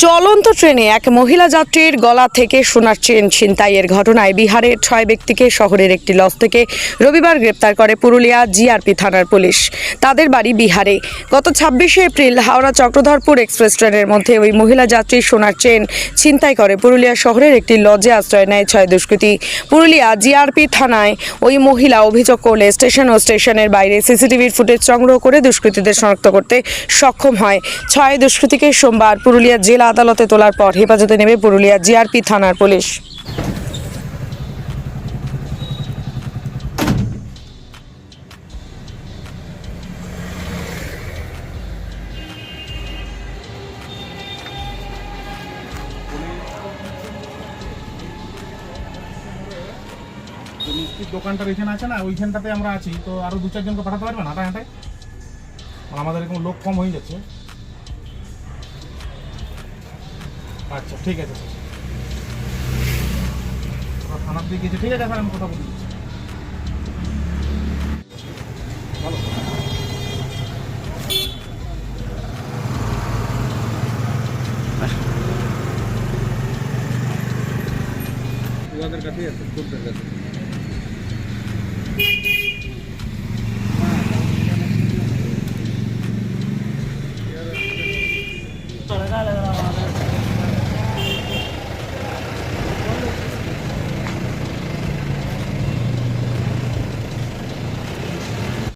চলন্ত ট্রেনে এক মহিলা যাত্রীর গলা থেকে সোনার চেন ছিনতাইয়ের ঘটনায় বিহারের ছয় ব্যক্তিকে শহরের একটি লজ থেকে রবিবার গ্রেপ্তার করে পুরুলিয়া জিআরপি থানার পুলিশ। তাদের বাড়ি বিহারে। গত ছাব্বিশে এপ্রিল হাওড়া চক্রধরপুর এক্সপ্রেস ট্রেনের মধ্যে ওই মহিলা যাত্রীর সোনার চেন ছিনতাই করে। পুরুলিয়া শহরের একটি লজে আশ্রয় নেয় ছয় দুষ্কৃতী। পুরুলিয়া জিআরপি থানায় ওই মহিলা অভিযোগ করলে স্টেশন ও স্টেশনের বাইরে সিসিটিভির ফুটেজ সংগ্রহ করে দুষ্কৃতীদের শনাক্ত করতে সক্ষম হয়। ছয় দুষ্কৃতীকে সোমবার পুরুলিয়া জেলা আদালতে তোলার পর হেফাজতে নেবে পুরুলিয়া জিআরপি থানার পুলিশ। মিষ্টির দোকানটার এখানে আছে না? ওইখানটাতে আমরা আছি। তো আরও দু চারজনকে পাঠাতে পারবেন হাঁটায় হাঁটায় মানে আমাদের এরকম লোক কম হয়ে যাচ্ছে। আচ্ছা ঠিক আছে স্যার। থানার দিকে গেছে ঠিক আছে স্যার আমি কথা বলে দিচ্ছি ভালো। ওদের কাছেই আছে চোরদের কাছে